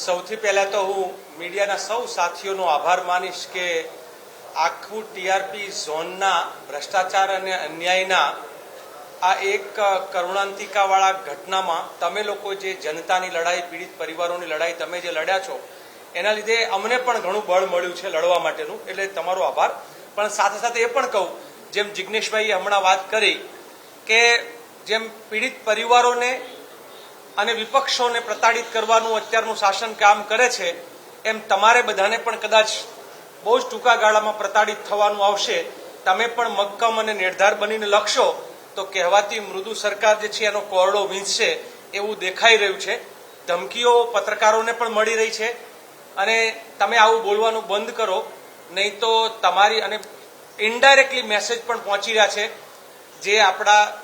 સૌથી પહેલા તો હું મીડિયાના સૌ સાથીઓનો આભાર માનીશ કે આખું ટીઆરપી ઝોનના ભ્રષ્ટાચાર અને અન્યાયના આ એક કરુણાંતિકાવાળા ઘટનામાં તમે લોકો જે જનતાની લડાઈ, પીડિત પરિવારોની લડાઈ તમે જે લડ્યા છો, એના લીધે અમને પણ ઘણું બળ મળ્યું છે લડવા માટેનું, એટલે તમારો આભાર. પણ સાથે સાથે એ પણ કહું, જેમ જિજ્ઞેશભાઈએ હમણાં વાત કરી કે જેમ પીડિત પરિવારોને અને વિપક્ષોને પ્રતાડિત કરવાનું અત્યારનું શાસન કામ કરે છે, એમ તમારે બધાને પણ કદાચ બહુ જ ટૂંકા ગાળામાં પ્રતાડિત થવાનું આવશે. તમે પણ મક્કમ અને નિર્ધાર બનીને લખશો, તો કહેવાતી મૃદુ સરકાર જે છે એનો કોરડો વીંચશે એવું દેખાઈ રહ્યું છે. ધમકીઓ પત્રકારોને પણ મળી રહી છે. અને તમે આવું બોલવાનું બંધ કરો, નહીં તો તમારી અને ઇનડાયરેક્ટલી મેસેજ પણ પહોંચી રહ્યા છે. જે આપણા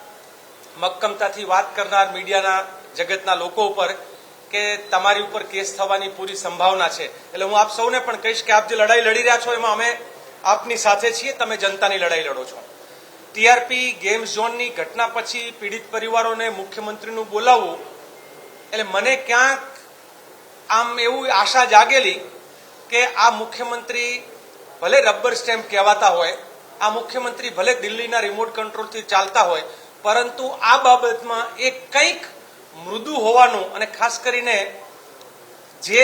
મક્કમતાથી વાત કરનાર મીડિયાના જગતના લોકો ઉપર કે તમારી ઉપર કેસ થવાની પૂરી સંભાવના છે. એટલે હું આપ સૌને પણ કહીશ કે આપ જે લડાઈ લડી રહ્યા છો, એમાં અમે આપની સાથે છીએ, તમે જનતાની લડાઈ લડો છો. ટીઆરપી ગેમ ઝોનની ઘટના પછી પીડિત પરિવારોને મુખ્યમંત્રીનું બોલાવવું, એટલે મને ક્યાંક આમ એવું આશા જાગેલી કે આ મુખ્યમંત્રી ભલે રબર સ્ટેમ્પ કહેવાતા હોય, આ મુખ્યમંત્રી ભલે દિલ્હીના રિમોટ કંટ્રોલથી ચાલતા હોય, પરંતુ આ બાબતમાં એ કંઈક મૃદુ હોવાનું અને ખાસ કરીને જે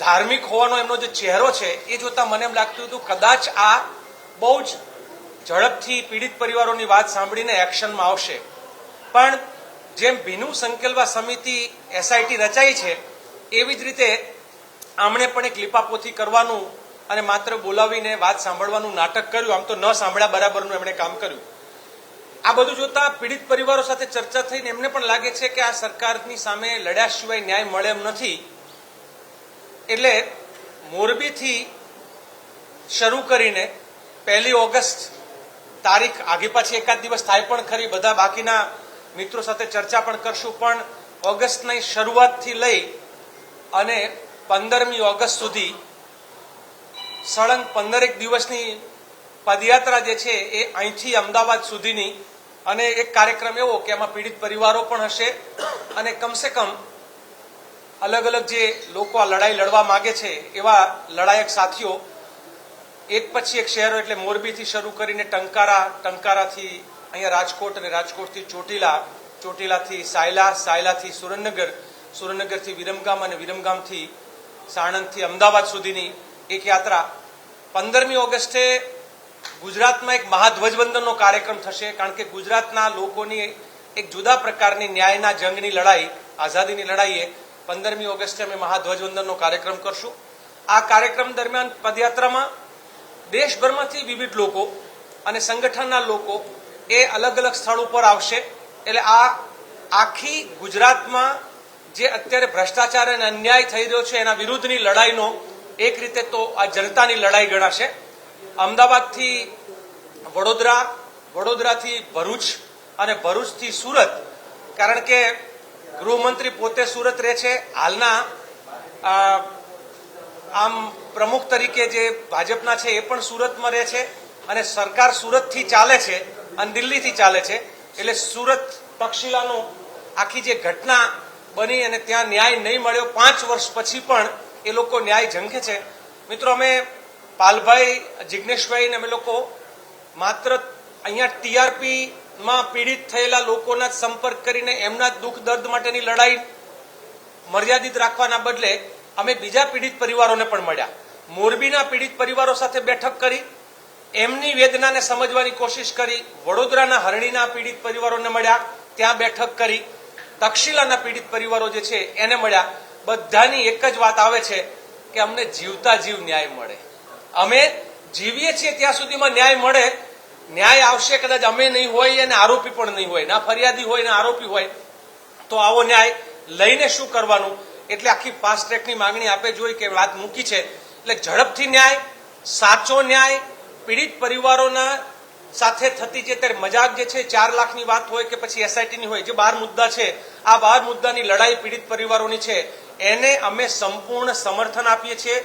ધાર્મિક હોવાનો એમનો જે ચહેરો છે, એ જોતા મને એમ લાગતું હતું, કદાચ આ બહુ જ ઝડપથી પીડિત પરિવારોની વાત સાંભળીને એક્શનમાં આવશે. પણ જેમ ભીનું સંકેલવા સમિતિ એસઆઈટી રચાઈ છે, એવી જ રીતે આમણે પણ એક લીપાપોથી કરવાનું અને માત્ર બોલાવીને વાત સાંભળવાનું નાટક કર્યું, આમ તો ન સાંભળ્યા બરાબરનું એમણે કામ કર્યું. આ બધું જોતા પીડિત પરિવારો સાથે ચર્ચા થઈને એમને પણ લાગે છે કે આ સરકારની સામે લડ્યા સિવાય ન્યાય મળે એમ નથી. એટલે મોરબીથી શરૂ કરીને પહેલી ઓગસ્ટ તારીખ આગે પાછી એકાદ દિવસ થાય પણ ખરી, બધા બાકીના મિત્રો સાથે ચર્ચા પણ કરશું. પણ ઓગસ્ટની શરૂઆતથી લઈ અને પંદરમી ઓગસ્ટ સુધી સળંગ પંદરેક દિવસની પદયાત્રા જે છે એ અહીંથી અમદાવાદ સુધીની અને એક કાર્યક્રમ એવો કે એમાં પીડિત પરિવારો પણ હશે અને કમસે કમ અલગ અલગ જે લોકો આ લડાઈ લડવા માંગે છે એવા લડાયક સાથીઓ, એક પછી એક શહેરો એટલે મોરબીથી શરૂ કરીને ટંકારા, ટંકારાથી અહીંયા રાજકોટ અને રાજકોટથી ચોટીલા, ચોટીલાથી સાયલા, સાયલાથી સુરેન્દ્રનગર, સુરેન્દ્રનગરથી વિરમગામ અને વિરમગામથી સાણંદથી અમદાવાદ સુધીની એક યાત્રા. પંદરમી ઓગસ્ટે ગુજરાતમાં એક મહાધ્વજવંદનનો કાર્યક્રમ થશે, કારણ કે ગુજરાતના લોકોની એક જુદા પ્રકારની ન્યાયના જંગની લડાઈ, આઝાદીની લડાઈએ પંદરમી ઓગસ્ટે અમે મહાધ્વજવંદનનો કાર્યક્રમ કરશું. આ કાર્યક્રમ દરમિયાન પદયાત્રામાં દેશભરમાંથી વિવિધ લોકો અને સંગઠનના લોકો એ અલગ અલગ સ્થળ ઉપર આવશે. એટલે આ આખી ગુજરાતમાં જે અત્યારે ભ્રષ્ટાચાર અને અન્યાય થઈ રહ્યો છે, એના વિરુદ્ધની લડાઈનો એક રીતે તો આ જનતાની લડાઈ ગણાશે. અમદાવાદથી વડોદરા, વડોદરાથી ભરૂચ અને ભરૂચથી સુરત. કારણ કે ગૃહમંત્રી પોતે સુરત રહે છે. હાલના આમ પ્રમુખ તરીકે જે ભાજપના છે એ પણ સુરતમાં રહે છે અને સરકાર સુરતથી ચાલે છે અને દિલ્હીથી ચાલે છે. એટલે સુરત તક્ષશિલાનું આખી જે ઘટના બની અને ત્યાં ન્યાય નહીં મળ્યો, પાંચ વર્ષ પછી પણ એ લોકો ન્યાય ઝંખે છે. મિત્રો, અમે પાલભાઈ જિજ્ઞેશભાઈ અમે લોકો માત્ર અહીંયા ટીઆરપી માં પીડિત થયેલા લોકોના જ સંપર્ક કરીને એમના દુઃખ દર્દ માટેની લડાઈ મર્યાદિત રાખવાના બદલે અમે બીજા પીડિત પરિવારોને પણ મળ્યા. મોરબીના પીડિત પરિવારો સાથે બેઠક કરી, એમની વેદનાને સમજવાની કોશિશ કરી, વડોદરાના હરણીના પીડિત પરિવારોને મળ્યા, ત્યાં બેઠક કરી, તક્ષશિલાના પીડિત પરિવારો જે છે એને મળ્યા. બધાની એક જ વાત આવે છે કે અમને જીવતા જીવ ન્યાય મળે. અમે જીવીએ છીએ ત્યાં સુધીમાં ન્યાય મળે. ન્યાય આવશે કદાચ અમે નહીં હોય અને આરોપી પણ નહીં હોય. ના ફરિયાદી હોય, ના આરોપી હોય, તો આવો ન્યાય લઈને શું કરવાનું? એટલે આખી ફાસ્ટ ટ્રેકની માંગણી આપે જોઈ કે વાત મૂકી છે. એટલે ઝડપથી ન્યાય, સાચો ન્યાય, પીડિત પરિવારોના સાથે થતી જે ત્યારે મજાક જે છે, ચાર લાખની વાત હોય કે પછી એસઆઈટીની હોય, જે બાર મુદ્દા છે, આ બાર મુદ્દાની લડાઈ પીડિત પરિવારોની છે. એને અમે સંપૂર્ણ સમર્થન આપીએ છીએ.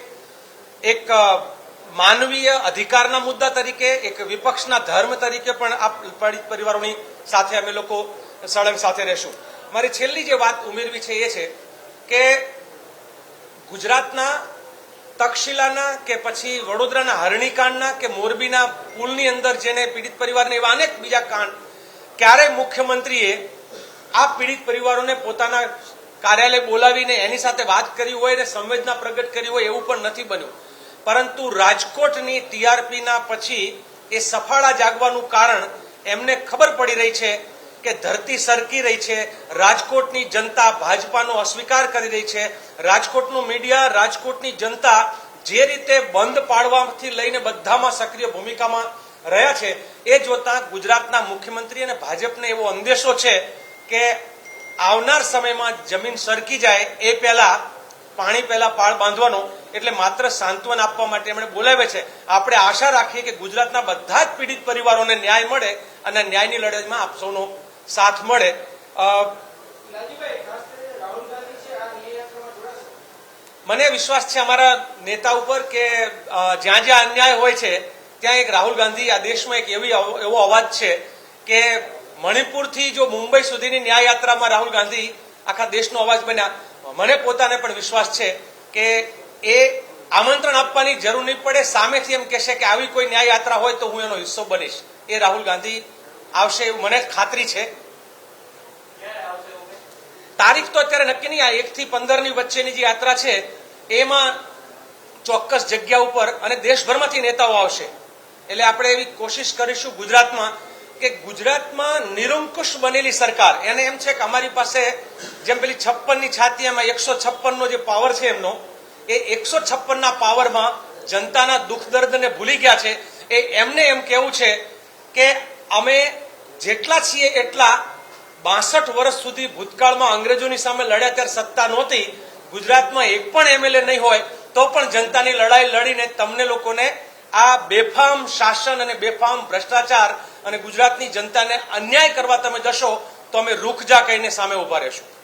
એક માનવીય અધિકારના મુદ્દા તરીકે, એક વિપક્ષના ધર્મ તરીકે પણ આ પીડિત પરિવારોની સાથે અમે લોકો સળંગ સાથે રહેશું. મારી છેલ્લી જે વાત ઉમેરવી છે એ છે કે ગુજરાતના તક્ષશિલાના કે પછી વડોદરાના હરણીકાંડના કે મોરબીના પુલની અંદર જેને પીડિત પરિવારને એવા અનેક બીજા કાંડ, ક્યારે મુખ્યમંત્રીએ આ પીડિત પરિવારોને પોતાના કાર્યાલય બોલાવીને એની સાથે વાત કરી હોય અને સંવેદના પ્રગટ કરી હોય એવું પણ નથી બન્યું. પરંતુ રાજકોટની ટીઆરપીના પછી એ સફાળા જાગવાનું કારણ એમને ખબર પડી રહી છે કે ધરતી સરકી રહી છે, રાજકોટની જનતા ભાજપાનો અસ્વીકાર કરી રહી છે, રાજકોટનું મીડિયા, રાજકોટની જનતા જે રીતે બંધ પાડવાથી લઈને બધામાં સક્રિય ભૂમિકામાં રહ્યા છે, એ જોતા ગુજરાતના મુખ્યમંત્રી અને ભાજપને એવો અંદેશો છે કે આવનાર સમયમાં જમીન સરકી જાય એ પહેલા પાણી પહેલા પાળ બાંધવાનો એટલે માત્ર સાંત્વન આપવા માટે એમણે બોલાવે છે. આપણે આશા રાખીએ કે ગુજરાતના બધા જ પીડિત પરિવારોને ન્યાય મળે અને ન્યાયની લડતમાં આપ સૌનો સાથ મળે. મને વિશ્વાસ છે અમારા નેતા ઉપર કે જ્યાં જ્યાં અન્યાય હોય છે ત્યાં એક રાહુલ ગાંધી આ દેશમાં એક એવી એવો અવાજ છે કે મણિપુરથી જો મુંબઈ સુધીની ન્યાય યાત્રામાં રાહુલ ગાંધી આખા દેશનો અવાજ બન્યા મને પોતાને પણ વિશ્વાસ છે કે એ આમંત્રણ આપવાની જરૂર નહીં પડે. સામેથી એમ કહેશે કે આવી કોઈ ન્યાય યાત્રા હોય તો હું એનો હિસ્સો બનીશ. એ રાહુલ ગાંધી આવશે એવું મને ખાતરી છે. તારીખ તો અત્યારે નક્કી નહીં, આ એક થી પંદરની વચ્ચેની જે યાત્રા છે, એમાં ચોક્કસ જગ્યા ઉપર અને દેશભરમાંથી નેતાઓ આવશે. એટલે આપણે એવી કોશિશ કરીશું ગુજરાતમાં કે ગુજરાતમાં નિરંકુશ બનેલી સરકાર, એને એમ છે કે અમારી પાસે જેમ પેલી છપ્પનની છાતી, એમાં એકસો છપ્પન નો જે પાવર છે એમનો, એ એકસો છપ્પન ના પાવરમાં જનતાના દુઃખ દર્દને ભૂલી ગયા છે. એ એમને એમ કેવું છે કે અમે જેટલા છીએ એટલા બાસઠ વર્ષ સુધી ભૂતકાળમાં અંગ્રેજોની સામે લડ્યા ત્યારે સત્તા નહોતી. ગુજરાતમાં એક પણ એમએલએ નહીં હોય, તો પણ જનતાની લડાઈ લડીને તમને લોકોને આ બેફામ શાસન અને બેફામ ભ્રષ્ટાચાર અને ગુજરાતની જનતાને અન્યાય કરવા તમે જશો, તો અમે રૂખજા કહીને સામે ઊભા રહેશું.